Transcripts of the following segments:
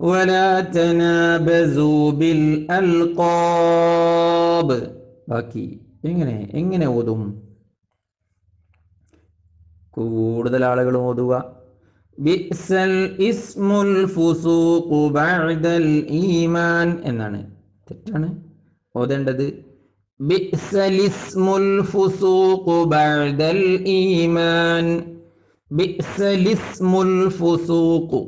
ولا تنابزوا بالألقاب ബാക്കി എങ്ങനെ എങ്ങനെ ഓതും കൂടുതൽ ആളുകൾ ഓതുക ബിഅ്സൽ ഇസ്മുൽ ഫുസൂഖു ബഅദൽ ഈമാൻ എന്നാണ് തെറ്റാണ് ഓതേണ്ടത് ബിഅ്സൽ ഇസ്മുൽ ഫുസൂഖു ബഅദൽ ഈമാൻ ബിഅ്സൽ ഇസ്മുൽ ഫുസൂഖു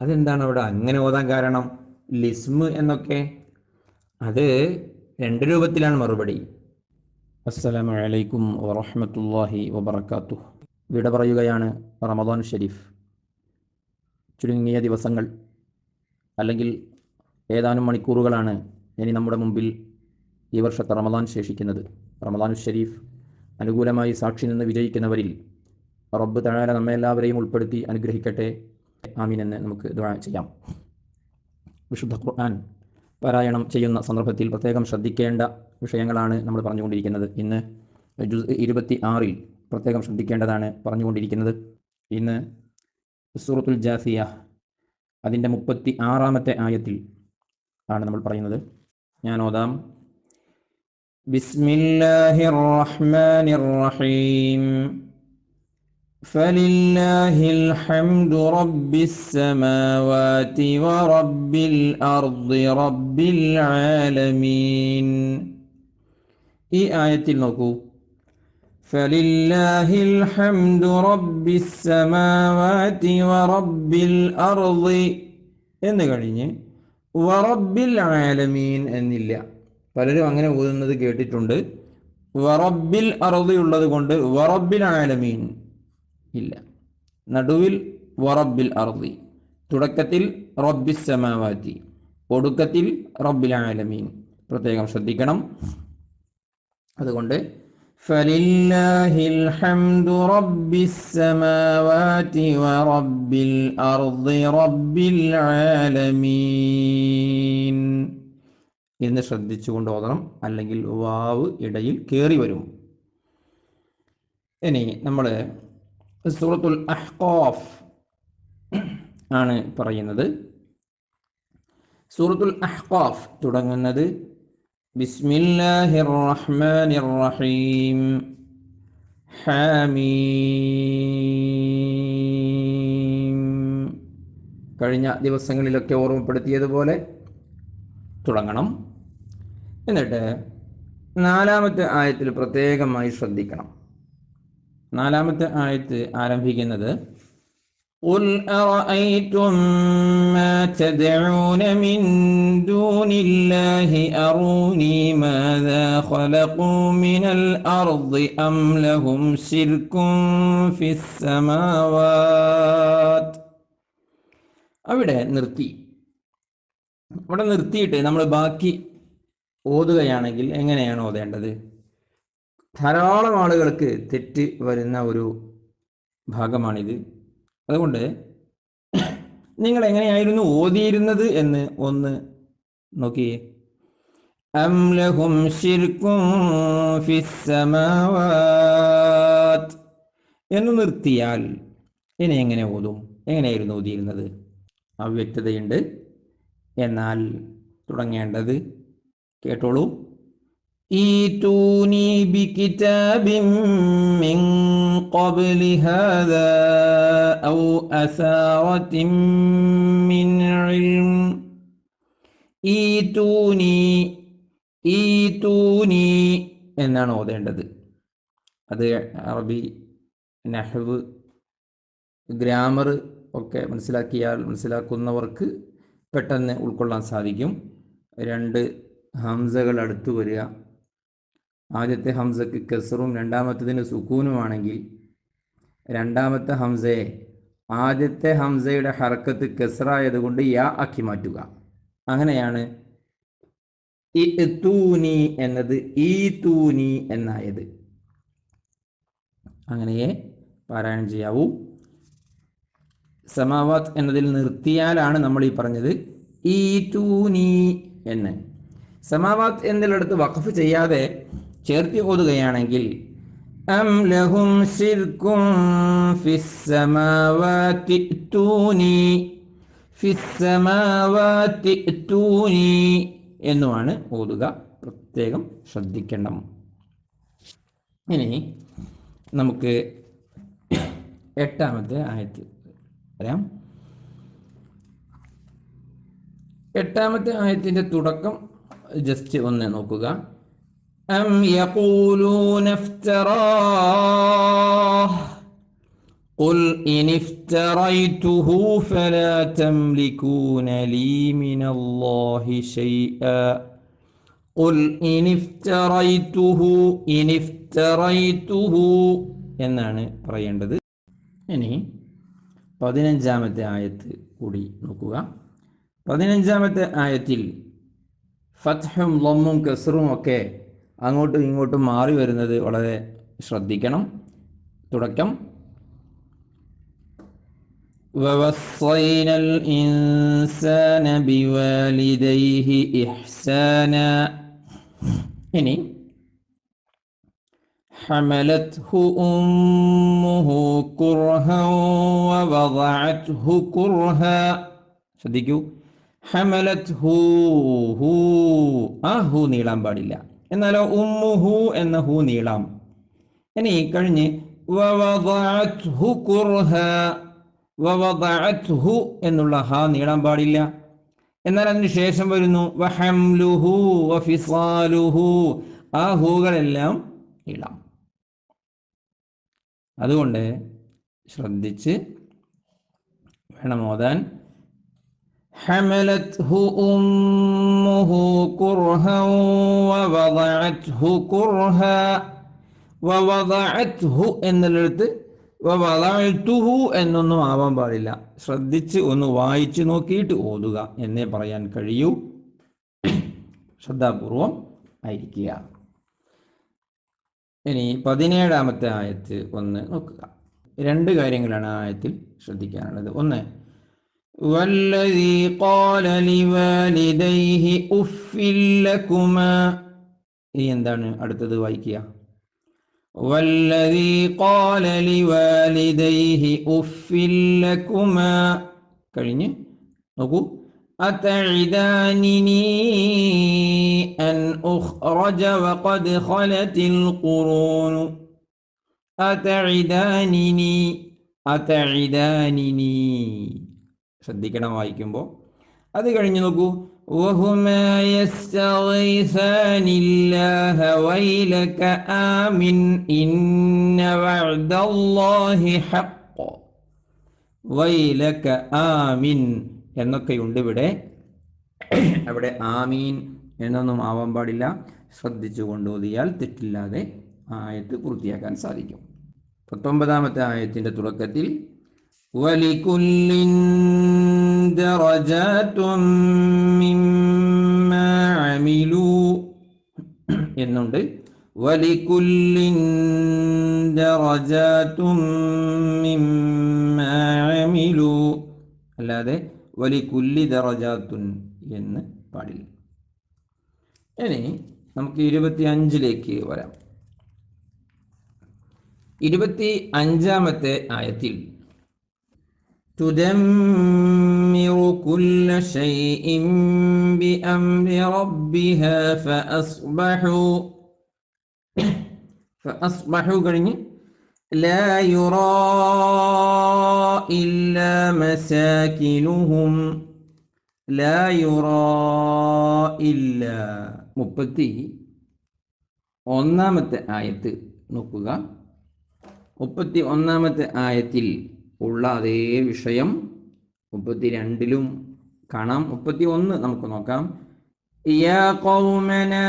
അതെന്താണ് അവിടെ? അങ്ങനെ ഓതാൻ കാരണം ലിസ്മ് എന്നൊക്കെ? അത് രണ്ട് രൂപത്തിലാണ് മറുപടി. അസ്സലാമു അലൈക്കും വറഹ്മത്തുള്ളാഹി വബറകാതുഹു. വിട പറയുകയാണ് റമദാൻ ഷെരീഫ്. ചുരുങ്ങിയ ദിവസങ്ങൾ അല്ലെങ്കിൽ ഏതാനും മണിക്കൂറുകളാണ് ഇനി നമ്മുടെ മുമ്പിൽ ഈ വർഷത്തെ റമദാൻ ശേഷിക്കുന്നത്. റമദാൻ ഷെരീഫ് അനുകൂലമായി സാക്ഷി നിന്ന് വിജയിക്കുന്നവരിൽ റബ്ബ് തഴാല നമ്മെ എല്ലാവരെയും ഉൾപ്പെടുത്തി അനുഗ്രഹിക്കട്ടെ. ആമീൻ എന്ന് നമുക്ക് ദുആ ചെയ്യാം. വിശുദ്ധ ഖുർആൻ പാരായണം ചെയ്യുന്ന സന്ദർഭത്തിൽ പ്രത്യേകം ശ്രദ്ധിക്കേണ്ട വിഷയങ്ങളാണ് നമ്മൾ പറഞ്ഞുകൊണ്ടിരിക്കുന്നത്. ഇന്ന് ജുസ് ഇരുപത്തി ആറിൽ പ്രത്യേകം ശ്രദ്ധിക്കേണ്ടതാണ് പറഞ്ഞുകൊണ്ടിരിക്കുന്നത്. ഇന്ന് സൂറത്തുൽ ജാസിയ അതിന്റെ മുപ്പത്തി ആറാമത്തെ ആയത്തിൽ ആണ് നമ്മൾ പറയുന്നത്. ഞാൻ ഓതാം. ബിസ്മില്ലാഹിർ റഹ്മാനിർ റഹീം. فلله الحمد رب السماوات ورب الأرض رب العالمين ഈ ആയത്തിൽ നോക്കൂ فلله الحمد رب السماوات ورب الأرض എന്ന് കഴിഞ്ഞ് വറബിൽ ആലമീൻ എന്നില്ല പലരും അങ്ങനെ ഓതുന്നത് കേട്ടിട്ടുണ്ട് വറബിൽ അറുതി ഉള്ളത് കൊണ്ട് വറബിൽ ആലമീൻ ഇല്ല നടുവിൽ വറബിൽ അർദി തുടക്കത്തിൽ റബ്ബിസ് സമാവാറ്റി ഒടുക്കത്തിൽ റബ്ബിൽ ആലമീൻ പ്രത്യേകം ശ്രദ്ധിക്കണം അതുകൊണ്ട് فلله الحمد رب السماوات ورب الأرض رب العالمين എന്ന് ശ്രദ്ധിച്ചുകൊണ്ട് ഓതണം അല്ലെങ്കിൽ വാവ് ഇടയിൽ കയറി വരും ഇനി നമ്മൾ സൂറത്തുൽ അഹ്ഖാഫ് ആണ് പറയുന്നത്. സൂറത്തുൽ അഹ്ഖാഫ് തുടങ്ങുന്നത് ബിസ്മില്ലാഹിർ റഹ്മാനിർ റഹീം കഴിഞ്ഞ ദിവസങ്ങളിലൊക്കെ ഓർമ്മപ്പെടുത്തിയതുപോലെ തുടങ്ങണം. എന്നിട്ട് നാലാമത്തെ ആയത്തിൽ പ്രത്യേകമായി ശ്രദ്ധിക്കണം. നാലാമത്തെ ആയത്ത് ആരംഭിക്കുന്നത് قل أرأيتم ما تدعون من دون الله أروني ماذا خلقوا من الأرض أم لهم شرك في السماوات അവിടെ നിർത്തി അവിടെ നിർത്തിയിട്ട് നമ്മൾ ബാക്കി ഓതുകയാണെങ്കിൽ എങ്ങനെയാണ് ഓതേണ്ടത് ധാരാളം ആളുകൾക്ക് തെറ്റ് വരുന്ന ഒരു ഭാഗമാണിത്. അതുകൊണ്ട് നിങ്ങൾ എങ്ങനെയായിരുന്നു ഓതിയിരുന്നത് എന്ന് ഒന്ന് നോക്കിയേ. ലഹും ശിർക്കും ഫിസ്സമാവാത്ത് എന്ന് നിർത്തിയാൽ ഇനി എങ്ങനെ ഓതും? എങ്ങനെയായിരുന്നു ഓതിയിരുന്നത്? അവ്യക്തതയുണ്ട്. എന്നാൽ തുടങ്ങേണ്ടത് കേട്ടോളൂ. ഈതൂനി ബികിതാബിൻ മിൻ ഖബ്ലി ഹാദാ ഔ അസാറതിൻ മിൻ ഇൽം ഈതൂനി ഈതൂനി എന്നാണ് ഓതേണ്ടത്. അത് അറബി നഹ്വ് ഗ്രാമർ ഒക്കെ മനസ്സിലാക്കിയാൽ മനസ്സിലാക്കുന്നവർക്ക് പെട്ടെന്ന് ഉൾക്കൊള്ളാൻ സാധിക്കും. രണ്ട് ഹംസകൾ അടുത്തു വരിക. ആദ്യത്തെ ഹംസക്ക് കെസറും രണ്ടാമത്തതിന് സുക്കൂനുമാണെങ്കിൽ രണ്ടാമത്തെ ഹംസയെ ആദ്യത്തെ ഹംസയുടെ ഹർക്കത്ത് കെസറായതുകൊണ്ട് യാ ആക്കി മാറ്റുക. അങ്ങനെയാണ് ഇത്തൂനി തൂനി എന്നത് ഈ തൂനി എന്നായത്. അങ്ങനെയേ പാരായണം ചെയ്യാവൂ. സമാവാത്ത് എന്നതിൽ നിർത്തിയാലാണ് നമ്മൾ ഈ പറഞ്ഞത് ഈ തൂനി എന്ന്. സമാവാത്ത് എന്നതിലടുത്ത് വഖഫ് ചെയ്യാതെ ചേർത്തി ഓതുകയാണെങ്കിൽ അം ലഹും ശിർക്കും ഫിസ്സമാവാത്തി തൂനി എന്നുമാണ് ഓതുക. പ്രത്യേകം ശ്രദ്ധിക്കണം. ഇനി നമുക്ക് എട്ടാമത്തെ ആയത്ത് പറയാം എട്ടാമത്തെ ആയത്തിന്റെ തുടക്കം ജസ്റ്റ് ഒന്ന് നോക്കുക. أم يقولون افتراه قل إن افتريته فلا تملكون لي من الله شيئا قل إن افتريته إن افتريته എന്നാണ് പറയേണ്ടത് ഇനി പതിനഞ്ചാമത്തെ ആയത്ത് കൂടി നോക്കുക പതിനഞ്ചാമത്തെ ആയത്തിൽ ഫത്ഹും ലൊമ്മും കസറും ഒക്കെ അങ്ങോട്ടും ഇങ്ങോട്ടും മാറി വരുന്നത് വളരെ ശ്രദ്ധിക്കണം തുടക്കം ووصينا الإنسان بوالديه إحسانا ഇനി حملته أمه كرها ووضعته كرها ശ്രദ്ധിക്കൂ ഹമലത് ഹൂ ഹൂ ആ ഹൂ നീളാൻ പാടില്ല എന്നാലോ ഉമ്മുഹു എന്ന ഹു നീളാം. ഇനി കഴിഞ്ഞ് എന്നുള്ള ഹ നീളാൻ പാടില്ല. എന്നാൽ അതിന് ശേഷം വരുന്നു വഹംലുഹു ആ ഹൂകളെല്ലാം നീളാം. അതുകൊണ്ട് ശ്രദ്ധിച്ച് വേണം ഓതാൻ. حملته أمه كرها ووضعته كرها ووضعته എന്നുള്ളിടത്ത് വവളഅ്തുഹു എന്നൊന്നും ആവാൻ പാടില്ല ശ്രദ്ധിച്ച് ഒന്ന് വായിച്ചു നോക്കിയിട്ട് ഓതുക എന്നേ പറയാൻ കഴിയൂ ശ്രദ്ധാപൂർവം ആയിരിക്കുക ഇനി പതിനേഴാമത്തെ ആയത്ത് ഒന്ന് നോക്കുക രണ്ട് കാര്യങ്ങളാണ് ആ ആയത്തിൽ ശ്രദ്ധിക്കാനുള്ളത് ഒന്ന് والذي قال لوالديه أف لكما ഇനി എന്താണ് അടുത്തത് വായിക്കുക والذي قال لوالديه أف لكما കഴിഞ്ഞ് നോക്കൂ أتعدانني أن أخرج وقد خلت القرون أتعدانني أتعدانني ശ്രദ്ധിക്കണം വായിക്കുമ്പോൾ അത് കഴിഞ്ഞ് നോക്കൂ وهما يستغيثان الله ويلك آمن إن وعد الله حق വൈലക ആമിൻ എന്നൊക്കെയുണ്ട് ഇവിടെ അവിടെ ആമീൻ എന്നൊന്നും ആവാൻ പാടില്ല ശ്രദ്ധിച്ചു കൊണ്ടോതിയാൽ തെറ്റില്ലാതെ ആയത്ത് പൂർത്തിയാക്കാൻ സാധിക്കും പത്തൊമ്പതാമത്തെ ആയത്തിൻ്റെ തുടക്കത്തിൽ ولكل درجات مما عملوا എന്നുണ്ട് വലിക്കുല്ലിൻ ദറജാത്തും മിമ്മാ അമിലു അല്ലാതെ വലിക്കുല്ലി ദറജാത്തുൻ എന്ന് പാടില്ല ഇനി നമുക്ക് ഇരുപത്തി അഞ്ചിലേക്ക് വരാം ഇരുപത്തി അഞ്ചാമത്തെ ആയത്തിൽ تدمر كل شيء بأمر ربها فأصبحوا فأصبحوا കഴിഞ്ഞ് لا يرى إلا مساكنهم لا يرى إلا മുപ്പത്തി ഒന്നാമത്തെ ആയത്ത് നോക്കുക മുപ്പത്തി ഒന്നാമത്തെ ആയത്തിൽ ഉള്ള അതേ വിഷയം മുപ്പത്തി രണ്ടിലും കാണാം മുപ്പത്തി ഒന്ന് നമുക്ക് നോക്കാം يا قومنا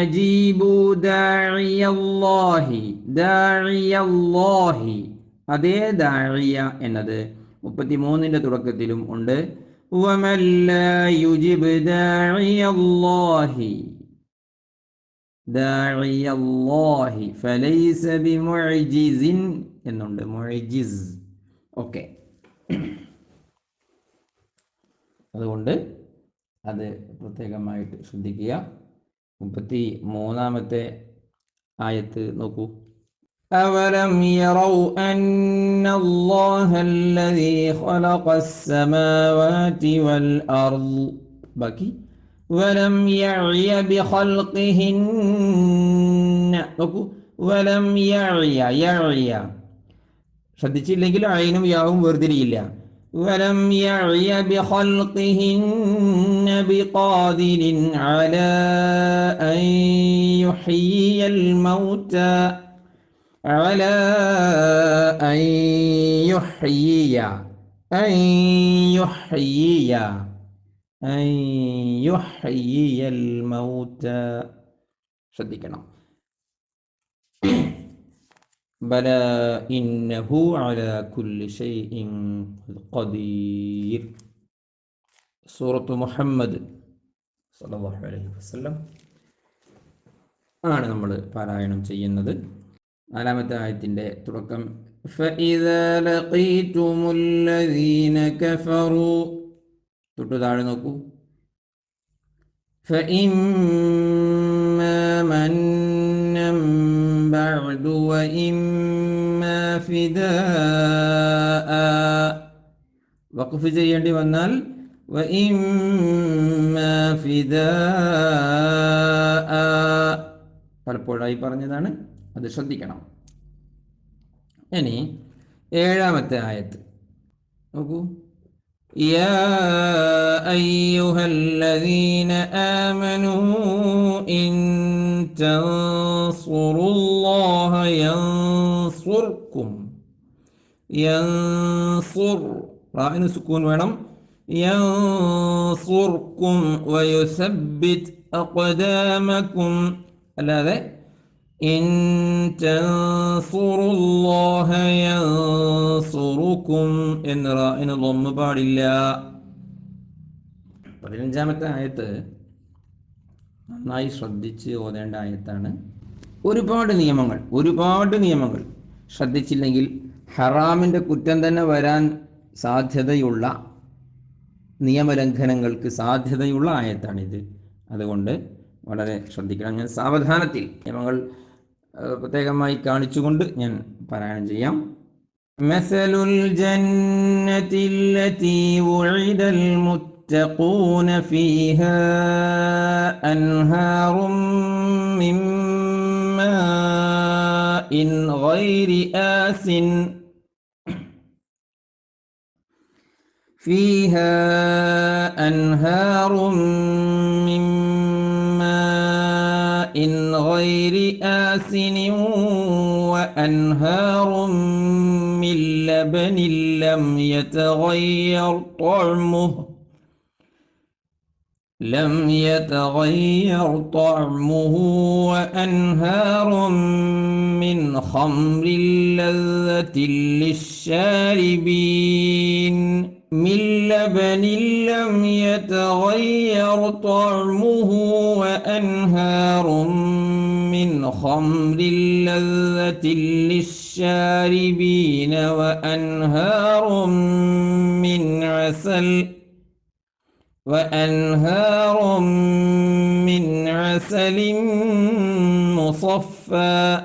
أجيبوا داعي الله داعي الله അതേ ദാഴിയ എന്നത് മുപ്പത്തി മൂന്നിൻ്റെ തുടക്കത്തിലും ഉണ്ട് ومن لا يجب داعي الله داعي الله فليس بمعجز എന്നുണ്ട് മൊഴിജിസ് ഓക്കെ അതുകൊണ്ട് അത് പ്രത്യേകമായിട്ട് ശ്രദ്ധിക്കുക മുപ്പത്തി മൂന്നാമത്തെ ആയത്ത് നോക്കൂ أولم يروا أن الله الذي خلق السماوات والأرض باقي ولم يعي بخلقهن നോക്കൂ വലം യഅയ യഅയ ശ്രദ്ധിച്ചില്ലെങ്കിൽ അയിനും യാവും വേർതിരിയില്ല വലം യഅയ ബിഖൽഖിഹിന്ന ബിഖാദിരിൻ അലാ അൻ യുഹ്യിയൽ മൗത على أن يحيي أن يحيي أن يحيي الموتى ശ്രദ്ധിക്കണം ബല ഇന്നഹു അലാ കുല്ലി ഷൈഇൻ ഖദീർ സൂറത്ത് മുഹമ്മദ് സല്ലല്ലാഹു അലൈഹി വസല്ലം ആണ് നമ്മൾ പാരായണം ചെയ്യുന്നത് നാലാമത്തെ ആയത്തിൻ്റെ തുടക്കം فإذا لقيتم الذين كفروا തൊട്ട് താഴെ നോക്കൂ فإما منا بعد وإما فداء വഖഫ് ചെയ്യേണ്ടി വന്നാൽ وإما فداء പലപ്പോഴായി പറഞ്ഞതാണ് അത് ശ്രദ്ധിക്കണം ഇനി ഏഴാമത്തെ ആയത്ത് നോക്കൂ يا أيها الذين آمنوا إن تنصروا الله ينصركم. ينصر راعين سكون ونم ينصركم ويثبت أقدامكم. ألا إن تنصروا الله ينصركم എന്ന് റായിന് ലൊമ്മ പാടില്ല പതിനഞ്ചാമത്തെ ആയത്ത് നന്നായി ശ്രദ്ധിച്ച് ഓതേണ്ട ആയത്താണ് ഒരുപാട് നിയമങ്ങൾ ഒരുപാട് നിയമങ്ങൾ ശ്രദ്ധിച്ചില്ലെങ്കിൽ ഹറാമിൻ്റെ കുറ്റം തന്നെ വരാൻ സാധ്യതയുള്ള നിയമലംഘനങ്ങൾക്ക് സാധ്യതയുള്ള ആയത്താണിത് അതുകൊണ്ട് വളരെ ശ്രദ്ധിക്കണം ഞാൻ സാവധാനത്തിൽ നിയമങ്ങൾ ഏഹ്, പ്രത്യേകമായി കാണിച്ചുകൊണ്ട് ഞാൻ പാരായണം ചെയ്യാം مثل الجنة التي وعد المتقون فيها أنهار من ماء غير آسٍ فيها أنهار من آسن وأنهار من لبن لم يتغير طعمه لم يتغير طعمه وأنهار من خمر لذة للشاربين من لبن لم يتغير طعمه وأنهار من خمر لذة للشاربين وأنهار من عسل وأنهار من عسل مصفى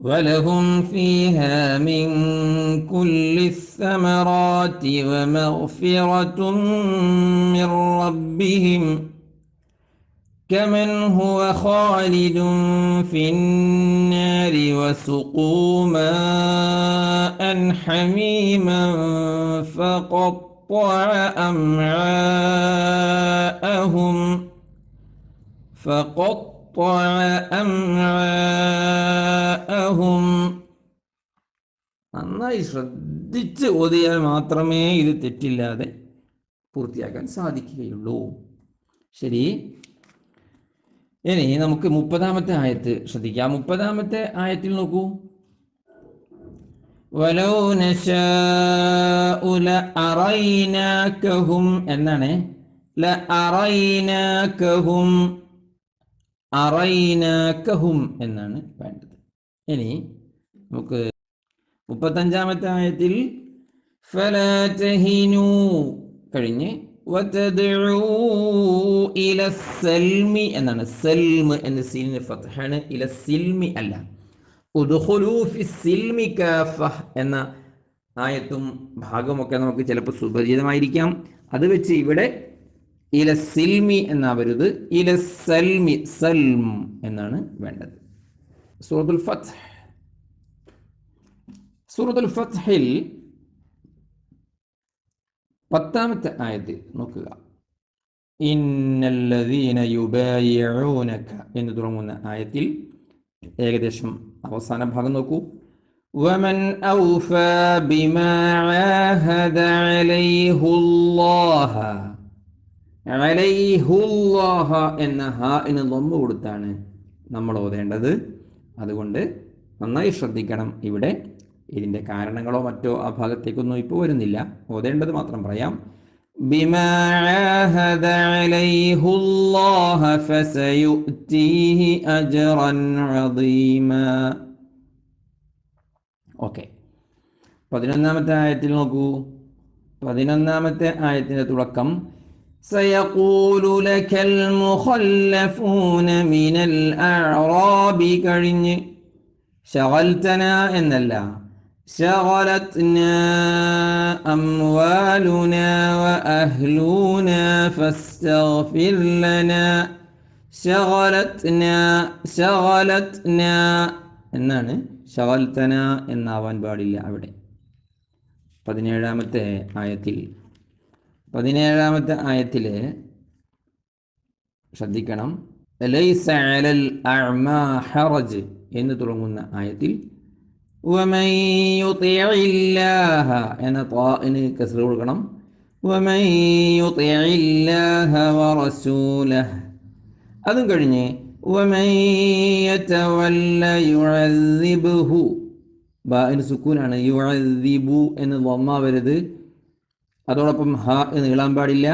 ولهم فيها من كل الثمرات ومغفرة من ربهم كمن هو خالد في النار وسقوا ماء حميما فقطع أمعاءهم فقطع أمعاءهم നന്നായി ശ്രദ്ധിച്ച് ഓതിയാൽ മാത്രമേ ഇത് തെറ്റില്ലാതെ പൂർത്തിയാക്കാൻ സാധിക്കുകയുള്ളൂ ശരി ഇനി നമുക്ക് മുപ്പതാമത്തെ ആയത്ത് ശ്രദ്ധിക്കാം. മുപ്പതാമത്തെ ആയത്തിൽ നോക്കൂ. വലൗ നശാഉ ലഅറൈനാകഹും എന്നാണ്. അറൈനാക്കഹും അറൈനാക്കഹും എന്നാണ് വേണ്ടത്. ഇനി നമുക്ക് മുപ്പത്തഞ്ചാമത്തെ ആയത്തിൽ ഫലാ തഹിനു കഴിഞ്ഞ് എന്നാണ് സെൽമ് എന്ന സീനിന് ഫത്ഹാണ്. ഇല സിൽമി അല്ല. എന്ന ആയത്തും ഭാഗമൊക്കെ നമുക്ക് ചിലപ്പോൾ സുപരിചിതമായിരിക്കാം. അത് വെച്ച് ഇവിടെ ഇല സിൽമി എന്നാവരുത്. ഇല സൽമി സൽം എന്നാണ് വേണ്ടത്. സൂറത്തുൽ ഫത്ത് സൂറത്തുൽ ഫത്ഹിൽ പത്താമത്തെ ആയത്തിൽ നോക്കുക ഇന്നല്ലദീന യുബായിഊനക എന്ന് തുടങ്ങുന്ന ആയത്തിൽ ഏകദേശം അവസാന ഭാഗം നോക്കൂ ومن أوفى بما عاهد عليه الله عليه الله എന്ന ഹാഇന് ലൊമ്പ് കൊടുത്താണ് നമ്മൾ ഓതേണ്ടത് അതുകൊണ്ട് നന്നായി ശ്രദ്ധിക്കണം ഇവിടെ ഇതിൻ്റെ കാരണങ്ങളോ മറ്റോ ആ ഭാഗത്തേക്കൊന്നും ഇപ്പോൾ വരുന്നില്ല ഓതേണ്ടത് മാത്രം പറയാം بما عاهد عليه الله فسيؤتيه أجرا عظيما ഓക്കെ പതിനൊന്നാമത്തെ ആയത്തിൽ നോക്കൂ പതിനൊന്നാമത്തെ ആയത്തിൻ്റെ തുടക്കം سيقول لك المخلفون من الأعراب കഴിഞ്ഞ് ശകൽത്തന എന്നല്ല شغلتنا أموالنا وأهلنا فاستغفر لنا شغلتنا شغلتنا എന്നാണ് ഷവൽത്തന എന്നാവാൻ പാടില്ല അവിടെ പതിനേഴാമത്തെ ആയത്തിൽ പതിനേഴാമത്തെ ആയത്തിൽ ശ്രദ്ധിക്കണം ലൈസ അലൽ അഅ്മാ ഹറജ് എന്ന് തുടങ്ങുന്ന ആയത്തിൽ ومن يطع الله എന്ന ത്വാന് കസർ കൊടുക്കണം. അതും കഴിഞ്ഞ് സുക്കൂനാണ്. യുഅദിബു എന്ന് വമ്മ വരുത് അതോടൊപ്പം ഹ എന്ന് ഇളാൻ പാടില്ല.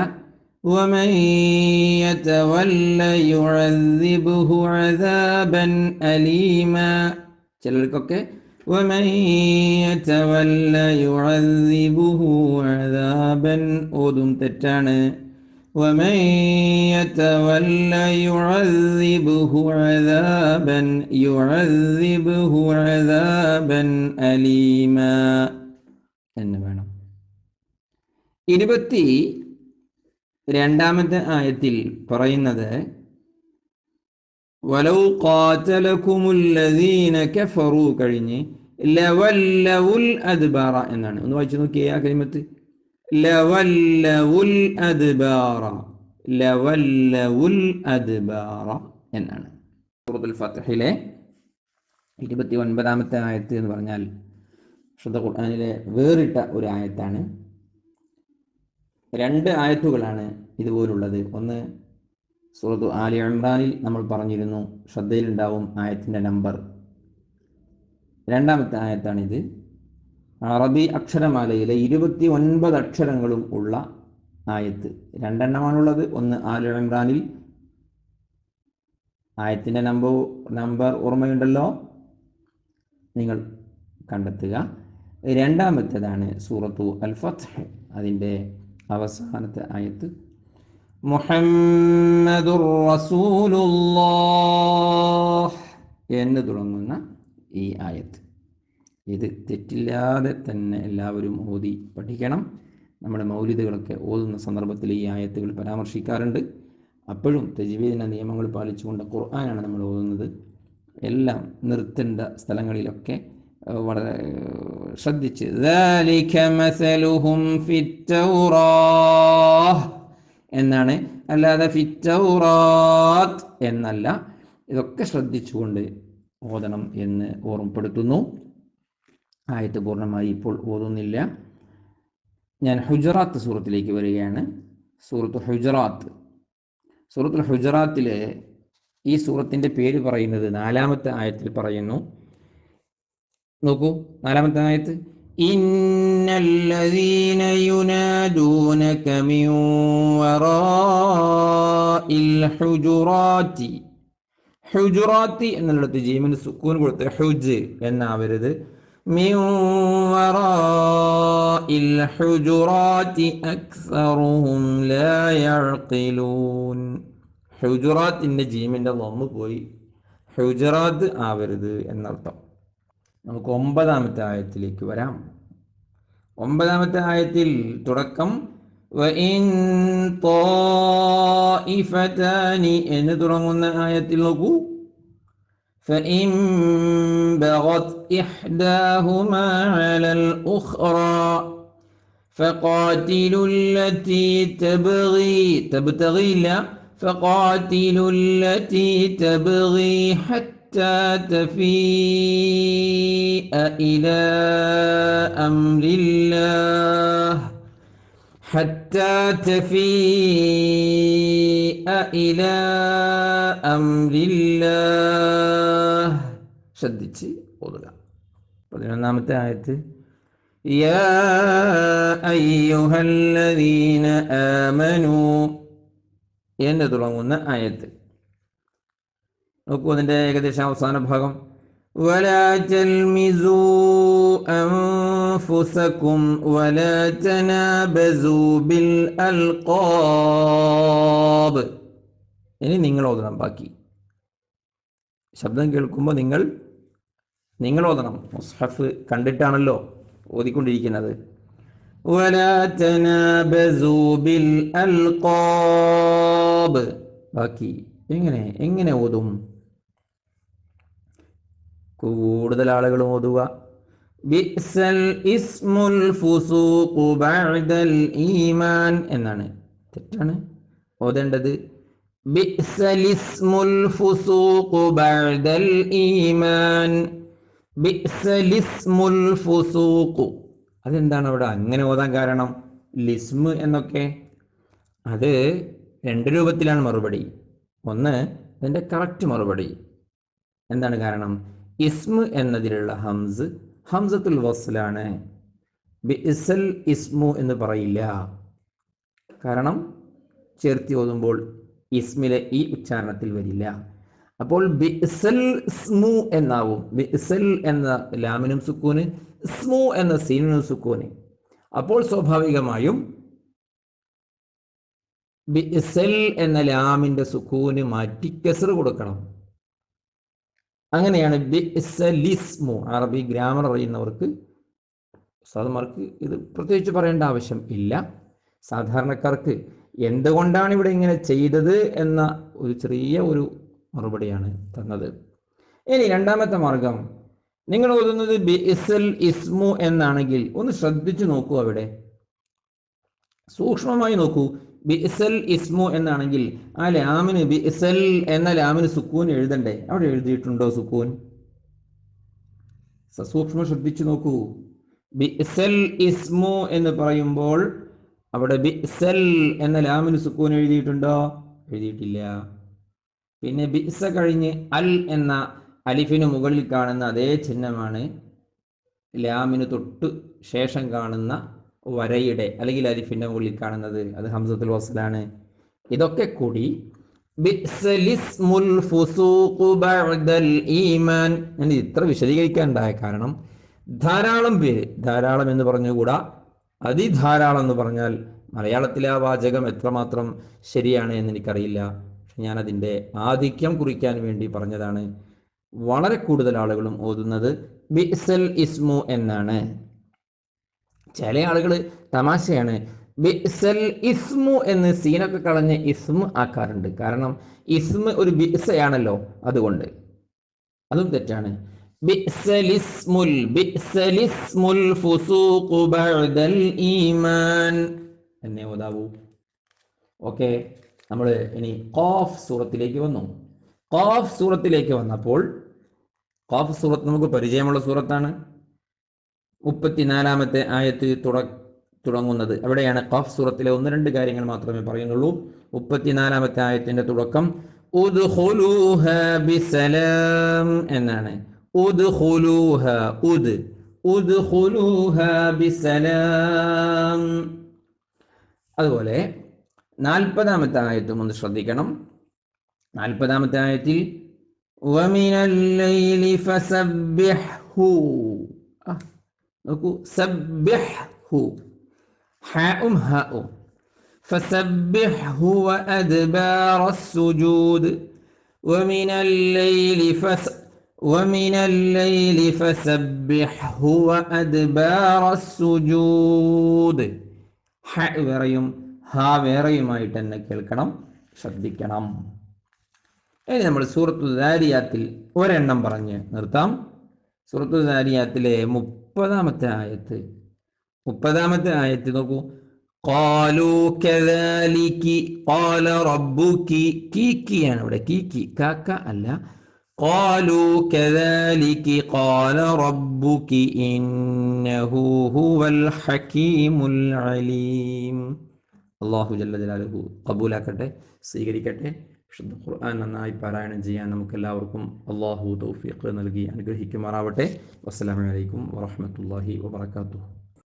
ചിലർക്കൊക്കെ ومن يتولى يعذبه عذابا ഓതും തെറ്റാണ് ومن يتولى يعذبه عذابا يعذبه عذابا أليما എന്ന് വേണം ഇരുപത്തി രണ്ടാമത്തെ ആയത്തിൽ പറയുന്നത് വലൗ ഖാതലകുമുല്ലദീന കഫറു കഴിഞ്ഞ് ലവല്ലവുൽ അദ്ബാറ എന്നാണ്. ഒന്ന് വായിച്ചു നോക്കിയേ ആ കരിമത്ത് ലവല്ലവുൽ അദ്ബാറ. ലവല്ലവുൽ അദ്ബാറ എന്നാണ്. സൂറത്തുൽ ഫത്ഹിലെ ഇരുപത്തി ഒൻപതാമത്തെ ആയത്ത് എന്ന് പറഞ്ഞാൽ ശുദ്ധ ഖുർആനിലെ വേറിട്ട ഒരു ആയത്താണ്. രണ്ട് ആയത്തുകളാണ് ഇതുപോലുള്ളത്. ഒന്ന് സൂറത്തു ആലി ഇമ്രാനിൽ നമ്മൾ പറഞ്ഞിരുന്നു ശ്രദ്ധയിലുണ്ടാവും ആയത്തിന്റെ നമ്പർ. രണ്ടാമത്തെ ആയത്താണിത്. അറബി അക്ഷരമാലയിലെ ഇരുപത്തി ഒൻപത് അക്ഷരങ്ങളും ഉള്ള ആയത്ത്. രണ്ടെണ്ണമാണുള്ളത്. ഒന്ന് ആലി ഇമ്രാനിൽ. ആയത്തിന്റെ നമ്പർ നമ്പർ ഓർമ്മയുണ്ടല്ലോ? നിങ്ങൾ കണ്ടെത്തുക. രണ്ടാമത്തേതാണ് സൂറത്തു അൽഫത്ത് അതിന്റെ അവസാനത്തെ ആയത്ത്. മുഹമ്മദുർ റസൂലുള്ളാഹ് എന്ന് തുടങ്ങുന്ന ഈ ആയത്ത് ഇത് തെറ്റില്ലാതെ തന്നെ എല്ലാവരും ഓതി പഠിക്കണം നമ്മുടെ മൗലിദുകളൊക്കെ ഓതുന്ന സന്ദർഭത്തിൽ ഈ ആയത്തുകൾ പരാമർശിക്കാറുണ്ട് അപ്പോഴും തജ്വീദിൻ്റെ നിയമങ്ങൾ പാലിച്ചുകൊണ്ട് ഖുർആനാണ് നമ്മൾ ഓതുന്നത് എല്ലാം നിർത്തേണ്ട സ്ഥലങ്ങളിലൊക്കെ ഏഹ്, വളരെ ഏഹ്, ശ്രദ്ധിച്ച് ذَلِكَ مَثَلُهُمْ فِي التَّوْرَاةِ എന്നാണ്? അല്ലാതെ ഫിറ്റൗറാത്ത് എന്നല്ല. ഇതൊക്കെ ശ്രദ്ധിച്ചുകൊണ്ട് ഓതണം എന്ന് ഓർമ്മപ്പെടുത്തുന്നു. ആയത്ത് പൂർണമായി ഇപ്പോൾ ഓതുന്നില്ല. ഞാൻ ഹുജറാത്ത് സൂറത്തിലേക്ക് വരികയാണ്. സൂറത്ത് ഹുജറാത്ത്. സൂറത്തുൽ ഹുജറാത്തിൽ ഈ സൂറത്തിന്റെ പേര് പറയുന്നത് നാലാമത്തെ ആയത്തിൽ പറയുന്നു. നോക്കൂ നാലാമത്തെ ആയത്ത്. ഇന്നല്ലദീന യുനാദൂനക മിൻ വറാഇൽ ഹുജുറാത്തി ഹുജുറാത്തി എന്നുള്ളിടത്ത് ജീവന് സുക്കൂൻ കൊടുത്ത് ഹുജ് എന്നാവരുത് من وراء الحجرات أكثرهم لا يعقلون ഹുജറാത്തിൻ്റെ ജീമിൻ്റെ ലൊമ്മ് പോയി ഹുജറാത്ത് ആവരുത് എന്നർത്ഥം നമുക്ക് ഒമ്പതാമത്തെ ആയത്തിലേക്ക് വരാം ഒമ്പതാമത്തെ ആയത്തിൽ തുടക്കം وَإِن طَائِفَتَانِ എന്ന് തുടങ്ങുന്ന ആയത്തിൽ നോക്കൂ فإن بغت إحداهما على الأخرى فقاتلوا التي تبغي تبتغي لا فقاتلوا التي تبغي حتى تفيء إلى أمر الله حتى تفيء إلى أمر الله ശ്രദ്ധിച്ച് ഓതുക പതിനൊന്നാമത്തെ ആയത്ത് يا أيها الذين آمنوا എന്ന് തുടങ്ങുന്ന ആയത്ത് നോക്കൂ അതിൻ്റെ ഏകദേശം അവസാന ഭാഗം ولا تلمزوا أنفسكم ولا تنابزوا بالألقاب ഇനി നിങ്ങൾ ഓതണം ബാക്കി ശബ്ദം കേൾക്കുമ്പോൾ നിങ്ങൾ നിങ്ങൾ ഓതണം മുസ്ഹഫ് കണ്ടിട്ടാണല്ലോ ഓതിക്കൊണ്ടിരിക്കുന്നത് ولا تنابزوا بالألقاب ബാക്കി എങ്ങനെ എങ്ങനെ ഓതും കൂടുതൽ ആളുകൾ ഓതുക. ഇസ്മുൽ ഫുസൂഖു ബഅദൽ ഈമാൻ എന്നാണ്. തെറ്റാണ്. ഓതേണ്ടത്. ബിസലിസ്മുൽ ഫുസൂഖു ബഅദൽ ഈമാൻ. ബിസലിസ്മുൽ അതെന്താണ് അവിടെ? അങ്ങനെ ഓതാൻ കാരണം ലിസ്മ് എന്നൊക്കെ. അത് രണ്ട് രൂപത്തിലാണ് മറുപടി. ഒന്ന് അതിന്റെ കറക്റ്റ് മറുപടി. എന്താണ് കാരണം? ഇസ്മ് എന്നതിലുള്ള ഹംസ് ഹംസത്തുൽ വസ്ലാണ്. ബിഇസൽ ഇസ്മു എന്ന് പറയില്ല. കാരണം ചേർത്തി ഓതുമ്പോൾ ഇസ്മിലെ ഈ ഉച്ചാരണത്തിൽ വരില്ല. അപ്പോൾ ബിഇസൽ സ്മു എന്നാവും. ബിഇസൽ എന്ന ലാമിനും സുക്കൂന് സ്മു എന്ന സീനിനും സുക്കൂന്. അപ്പോൾ സ്വാഭാവികമായും ബിഇസൽ എന്ന ലാമിന്റെ സുക്കൂന് മാറ്റി കെസർ കൊടുക്കണം. അങ്ങനെയാണ് അറബി ഗ്രാമർ അറിയുന്നവർക്ക് സാധാരണമാർക്ക് ഇത് പ്രത്യേകിച്ച് പറയേണ്ട ആവശ്യം ഇല്ല. സാധാരണക്കാർക്ക് എന്തുകൊണ്ടാണ് ഇവിടെ ഇങ്ങനെ ചെയ്തത് എന്ന ഒരു ചെറിയ ഒരു മറുപടിയാണ് തന്നത്. ഇനി രണ്ടാമത്തെ മാർഗം. നിങ്ങൾ ഓതുന്നത് ബിഇസൽ ഇസ്മു എന്നാണെങ്കിൽ ഒന്ന് ശ്രദ്ധിച്ചു നോക്കൂ അവിടെ. സൂക്ഷ്മമായി നോക്കൂ. ബിഇസൽ ഇസ്മു എന്നാണെങ്കിൽ ആ ലാമിന് ബിസൽ എന്ന ലാമിന് സുക്കൂൻ എഴുതണ്ടേ? അവിടെ എഴുതിയിട്ടുണ്ടോ സുക്കൂൻ? സസൂക്ഷ്മം ശ്രദ്ധിച്ചു നോക്കൂ. ബിസൽ ഇസ്മു എന്ന് പറയുമ്പോൾ അവിടെ ബിസൽ എന്ന ലാമിന് സുക്കൂൻ എഴുതിയിട്ടുണ്ടോ? എഴുതിയിട്ടില്ല. പിന്നെ ബിസ കഴിഞ്ഞ് അൽ എന്ന അലിഫിന് മുകളിൽ കാണുന്ന അതേ ചിഹ്നമാണ് ലാമിന് തൊട്ട് ശേഷം കാണുന്ന വരയുടെ അല്ലെങ്കിൽ അലിഫിന്റെ മുകളിൽ കാണുന്നത് അത് ഹംസത്തുൽ വസലാണ്. ഇതൊക്കെ കൂടി ഇത്ര വിശദീകരിക്കാനുണ്ടായ കാരണം ധാരാളം പേര് ധാരാളം എന്ന് പറഞ്ഞുകൂടാ അതിധാരാളം എന്ന് പറഞ്ഞാൽ മലയാളത്തിലെ ആ വാചകം എത്രമാത്രം ശരിയാണ് എന്ന് എനിക്കറിയില്ല. ഞാൻ അതിന്റെ ആധിക്യം കുറിക്കാൻ വേണ്ടി പറഞ്ഞതാണ്. വളരെ കൂടുതൽ ആളുകളും ഓതുന്നത് ബിസൽ ഇസ്മു എന്നാണ്. ചില ആളുകൾ തമാശയാണ്. ബിസൽ ഇസ്മു എന്ന് സീനൊക്കെ കളഞ്ഞ് ഇസ്മു ആക്കാറുണ്ട്. കാരണം ഇസ്മ ഒരു ബിസയാണല്ലോ അതുകൊണ്ട്. അതും തെറ്റാണ്. ബിസലിസ്മുൽ ബിസലിസ്മുൽ ഫുസൂഖു ബഅദൽ ഈമാൻ. ഓതാവൂ. ഓക്കെ നമ്മൾ ഇനി ഖാഫ് സൂറത്തിലേക്ക് വന്നു. ഖാഫ് സൂറത്തിലേക്ക് വന്നപ്പോൾ ഖാഫ് സൂറത്ത് നമുക്ക് പരിചയമുള്ള സൂറത്താണ്. മുപ്പത്തിനാലാമത്തെ ആയത്ത് തുട തുടങ്ങുന്നത് അവിടെയാണ് ഖാഫ് സൂറത്തിലെ ഒന്ന് രണ്ട് കാര്യങ്ങൾ മാത്രമേ പറയുന്നുള്ളൂ മുപ്പത്തിനാലാമത്തെ ആയത്തിന്റെ തുടക്കം ഉദ്ഖുലൂഹ ബിസലാം എന്നാണ് ഉദ്ഖുലൂഹ ഉദ് ഉദ്ഖുലൂഹ ബിസലാം അതുപോലെ നാൽപ്പതാമത്തെ ആയത്തും ഒന്ന് ശ്രദ്ധിക്കണം നാൽപ്പതാമത്തെ ആയത്തിൽ ومن الليل فسبحه ആ നോക്കൂ സബ്യഹു ഹാഉം ഹാഉം فسبحه وأدبار السجود ومن الليل فس ومن الليل فسبحه وأدبار السجود ഹ വേറെയും ഹ വേറെയുമായിട്ട് തന്നെ കേൾക്കണം ശ്രദ്ധിക്കണം ഇനി നമ്മൾ സൂറത്തു ദാരിയാത്തിൽ ഒരെണ്ണം പറഞ്ഞ് നിർത്താം സൂറത്തു ദാരിയാത്തിലെ മുപ്പതാമത്തെ ആയത്ത് മുപ്പതാമത്തെ ആയത്ത് നോക്കൂ قالوا كذلك قال ربك കീക്കിയാണ് ഇവിടെ കീക്കി കാക്ക അല്ല قالوا كذلك قال ربك إنه هو الحكيم العليم അള്ളാഹു ജല്ല ജലാലുഹു കബൂലാക്കട്ടെ സ്വീകരിക്കട്ടെ വിശുദ്ധ ഖുർആൻ നന്നായി പാരായണം ചെയ്യാൻ നമുക്ക് എല്ലാവർക്കും അള്ളാഹു തൗഫീഖ് നൽകി അനുഗ്രഹിക്കുമാറാവട്ടെ. വസ്സലാമലൈക്കും വറഹമത്തല്ലാഹി വബർക്കാത്തു